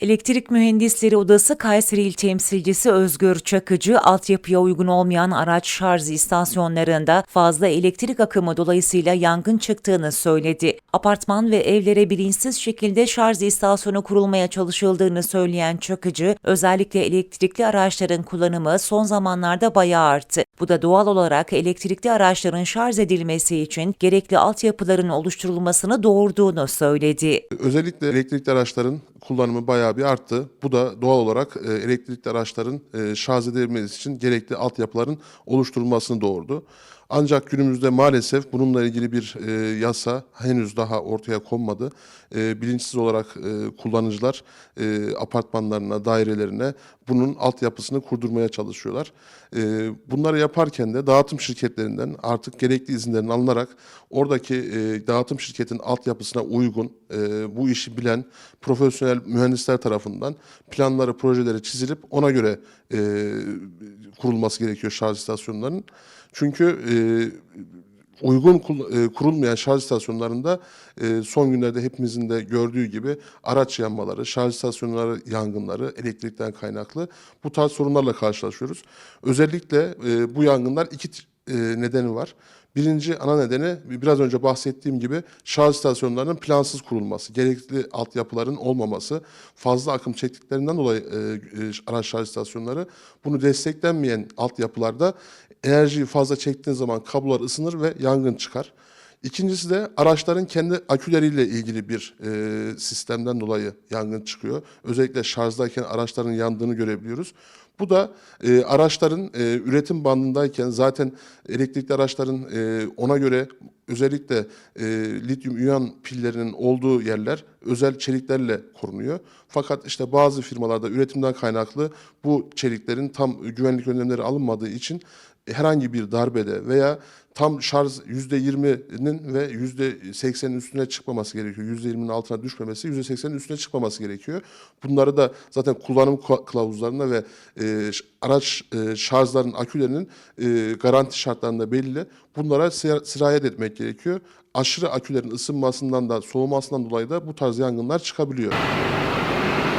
Elektrik Mühendisleri Odası Kayseri İl Temsilcisi Özgür Çakıcı, altyapıya uygun olmayan araç şarj istasyonlarında fazla elektrik akımı dolayısıyla yangın çıktığını söyledi. Apartman ve evlere bilinçsiz şekilde şarj istasyonu kurulmaya çalışıldığını söyleyen Çakıcı, özellikle elektrikli araçların kullanımı son zamanlarda bayağı arttı. Bu da doğal olarak elektrikli araçların şarj edilmesi için gerekli altyapıların oluşturulmasını doğurduğunu söyledi. Özellikle elektrikli araçların kullanımı bayağı bir arttı. Bu da doğal olarak e, elektrikli araçların e, şarj edilmesi için gerekli altyapıların oluşturulmasını doğurdu. Ancak günümüzde maalesef bununla ilgili bir e, yasa henüz daha ortaya konmadı. E, bilinçsiz olarak e, kullanıcılar e, apartmanlarına, dairelerine bunun altyapısını kurdurmaya çalışıyorlar. E, bunları yaparken de dağıtım şirketlerinden artık gerekli izinlerin alınarak oradaki e, dağıtım şirketin altyapısına uygun e, bu işi bilen profesyonel mühendisler tarafından planları, projeleri çizilip ona göre e, kurulması gerekiyor şarj istasyonlarının. Çünkü e, uygun e, kurulmayan şarj istasyonlarında e, son günlerde hepimizin de gördüğü gibi araç yanmaları, şarj istasyonları yangınları elektrikten kaynaklı bu tarz sorunlarla karşılaşıyoruz. Özellikle e, bu yangınlar iki e, nedeni var. Birinci ana nedeni biraz önce bahsettiğim gibi şarj istasyonlarının plansız kurulması, gerekli altyapıların olmaması, fazla akım çektiklerinden dolayı e, e, araç şarj istasyonları bunu desteklenmeyen altyapılarda enerjiyi fazla çektiğiniz zaman kablolar ısınır ve yangın çıkar. İkincisi de araçların kendi aküleriyle ilgili bir e, sistemden dolayı yangın çıkıyor. Özellikle şarjdayken araçların yandığını görebiliyoruz. Bu da e, araçların e, üretim bandındayken zaten elektrikli araçların e, ona göre özellikle e, lityum iyon pillerinin olduğu yerler özel çeliklerle korunuyor. Fakat işte bazı firmalarda üretimden kaynaklı bu çeliklerin tam güvenlik önlemleri alınmadığı için herhangi bir darbede veya tam şarj %20'nin ve %80'in üstüne çıkmaması gerekiyor. %20'nin altına düşmemesi, %80'in üstüne çıkmaması gerekiyor. Bunları da zaten kullanım kıla- kılavuzlarında ve e, araç e, şarjların, akülerinin e, garanti şartlarında belli. Bunlara sira- sirayet etmek gerekiyor. Aşırı akülerin ısınmasından da soğumasından dolayı da bu tarz yangınlar çıkabiliyor.